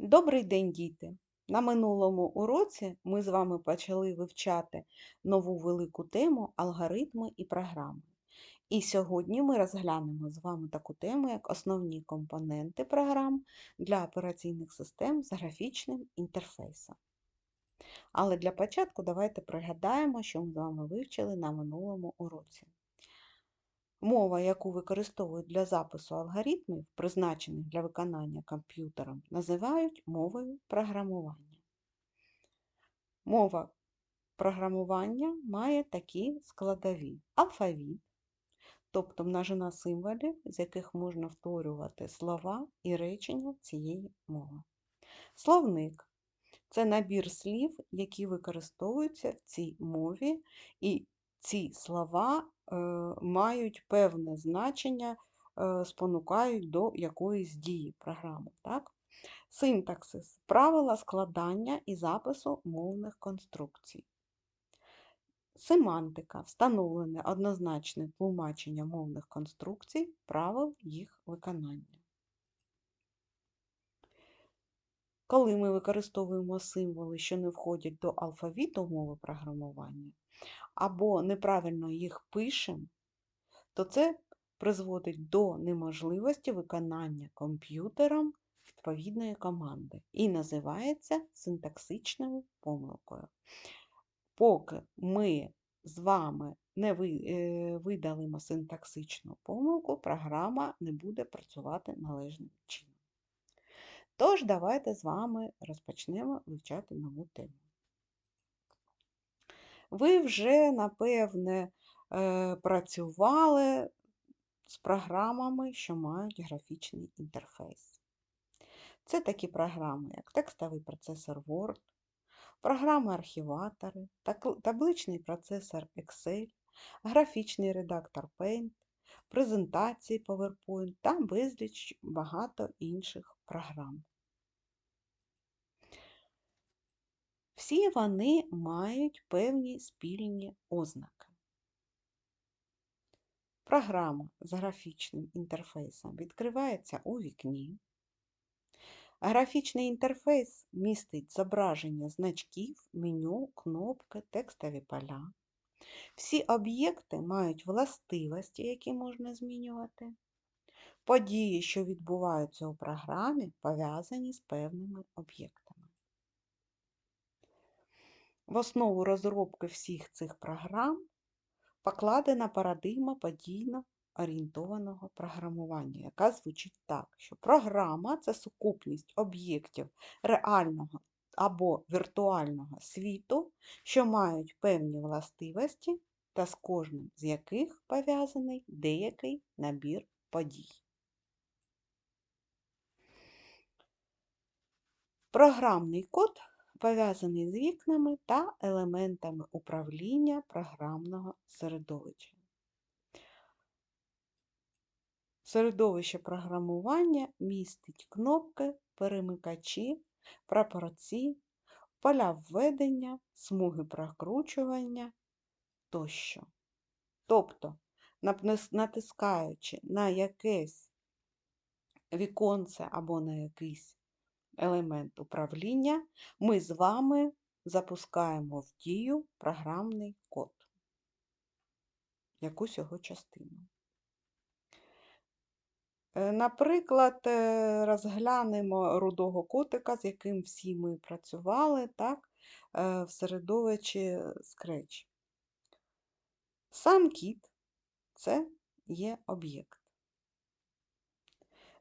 Добрий день, діти! На минулому уроці ми з вами почали вивчати нову велику тему алгоритми і програми. І сьогодні ми розглянемо з вами таку тему, як основні компоненти програм для операційних систем з графічним інтерфейсом. Але для початку давайте пригадаємо, що ми з вами вивчили на минулому уроці. Мова, яку використовують для запису алгоритмів, призначених для виконання комп'ютером, називають мовою програмування. Мова програмування має такі складові алфавіт, тобто множина символів, з яких можна втворювати слова і речення цієї мови. Словник це набір слів, які використовуються в цій мові, і ці слова е, мають певне значення, е, спонукають до якоїсь дії програми. Так? Синтаксис правила складання і запису мовних конструкцій. Семантика встановлене однозначне тлумачення мовних конструкцій, правил їх виконання. Коли ми використовуємо символи, що не входять до алфавіту мови програмування, або неправильно їх пишемо, то це призводить до неможливості виконання комп'ютером відповідної команди і називається синтаксичною помилкою. Поки ми з вами не е, видалимо синтаксичну помилку, програма не буде працювати належним чином. Тож, давайте з вами розпочнемо вивчати нову тему. Ви вже, напевне, е, працювали з програмами, що мають графічний інтерфейс. Це такі програми, як текстовий процесор Word, програми-архіватори, табличний процесор Excel, графічний редактор Paint, презентації PowerPoint та безліч багато інших програм. Всі вони мають певні спільні ознаки. Програма з графічним інтерфейсом відкривається у вікні. Графічний інтерфейс містить зображення значків, меню, кнопки, текстові поля. Всі об'єкти мають властивості, які можна змінювати. Події, що відбуваються у програмі, пов'язані з певними об'єктами. В основу розробки всіх цих програм покладена парадигма подійно орієнтованого програмування, яка звучить так, що програма це сукупність об'єктів реального або віртуального світу, що мають певні властивості, та з кожним з яких пов'язаний деякий набір подій. Програмний код пов'язаний з вікнами та елементами управління програмного середовища. Середовище програмування містить кнопки, перемикачі, прапорці, поля введення, смуги прокручування тощо. Тобто, натискаючи на якесь віконце або на якийсь елемент управління, ми з вами запускаємо в дію програмний код, якусь його частину. Е, наприклад, е, розглянемо рудого котика, з яким всі ми працювали так, е, в середовищі Scratch. Сам кіт це є об'єкт.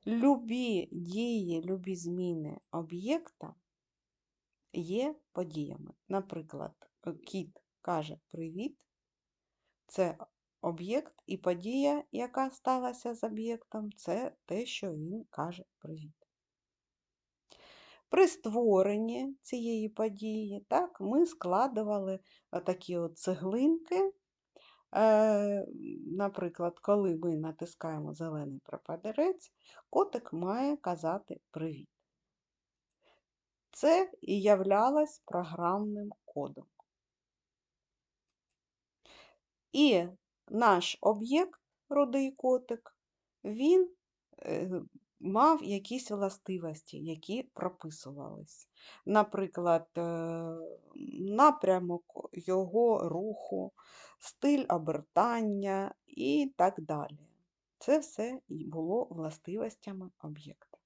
Любі дії, любі зміни об'єкта є подіями. Наприклад, кіт каже Привіт, це об'єкт і подія, яка сталася з об'єктом, це те, що він каже Привіт. При створенні цієї події так, ми складували такі от цеглинки Е, наприклад, коли ми натискаємо зелений прапорець, котик має казати привіт. Це і являлось програмним кодом. І наш об'єкт, рудий котик, він е, мав якісь властивості, які прописувались. Наприклад, е, напрямок його руху, стиль обертання і так далі. Це все і було властивостями об'єкта.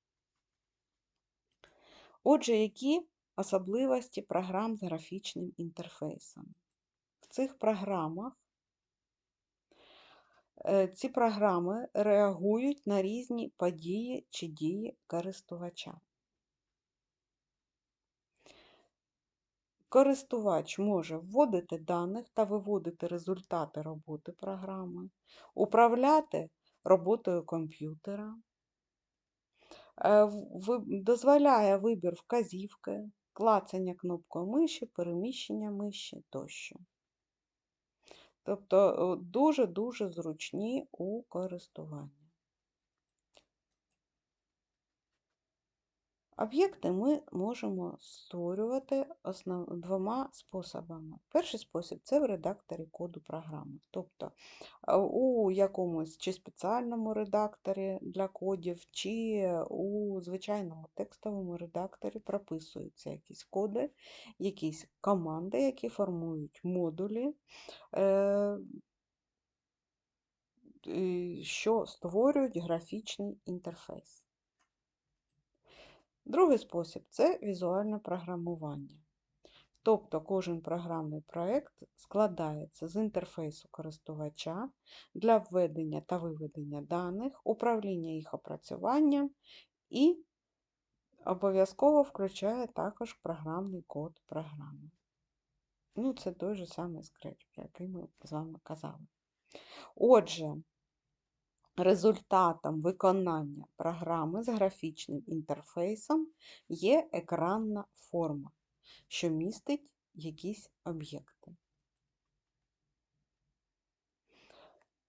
Отже, які особливості програм з графічним інтерфейсом? В цих програмах ці програми реагують на різні події чи дії користувача. Користувач може вводити даних та виводити результати роботи програми, управляти роботою комп'ютера, е, дозволяє вибір вказівки, клацання кнопкою миші, переміщення миші тощо. Тобто дуже-дуже зручні у користуванні. Об'єкти ми можемо створювати основ... двома способами. Перший спосіб це в редакторі коду програми. Тобто у якомусь чи спеціальному редакторі для кодів, чи у звичайному текстовому редакторі прописуються якісь коди, якісь команди, які формують модулі, е, що створюють графічний інтерфейс. Другий спосіб це візуальне програмування. Тобто кожен програмний проєкт складається з інтерфейсу користувача для введення та виведення даних, управління їх опрацюванням і обов'язково включає також програмний код програми. Ну, Це той же самий Scratch, про який ми з вами казали. Отже, Результатом виконання програми з графічним інтерфейсом є екранна форма, що містить якісь об'єкти.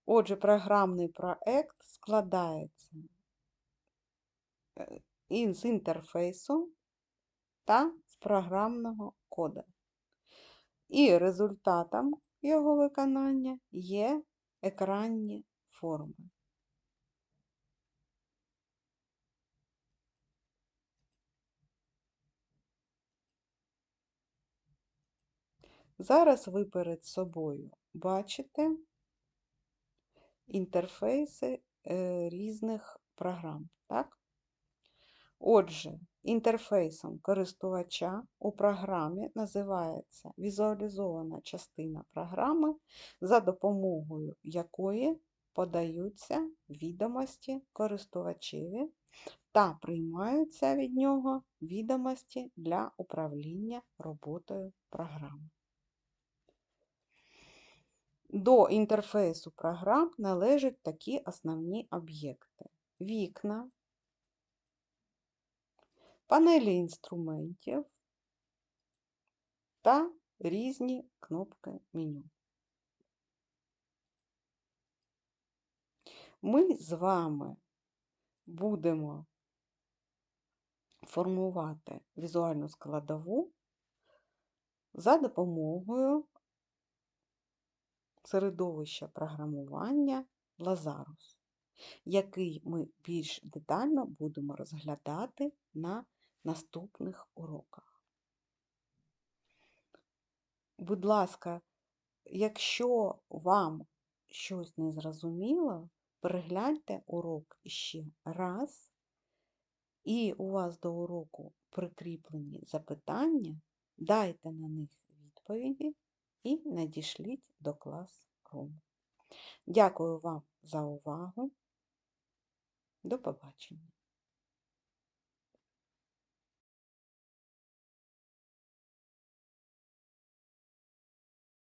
Отже, програмний проект складається е, з інтерфейсу та з програмного кода. І результатом його виконання є екранні форми. Зараз ви перед собою бачите інтерфейси е, різних програм. Так? Отже, інтерфейсом користувача у програмі називається візуалізована частина програми, за допомогою якої подаються відомості користувачеві та приймаються від нього відомості для управління роботою програми. До інтерфейсу програм належать такі основні об'єкти: вікна, панелі інструментів та різні кнопки меню. Ми з вами будемо формувати візуальну складову за допомогою середовища програмування Лазарус, який ми більш детально будемо розглядати на наступних уроках. Будь ласка, якщо вам щось не зрозуміло, перегляньте урок ще раз, і у вас до уроку прикріплені запитання, дайте на них відповіді і надішліть до клас-руму. Дякую вам за увагу. До побачення!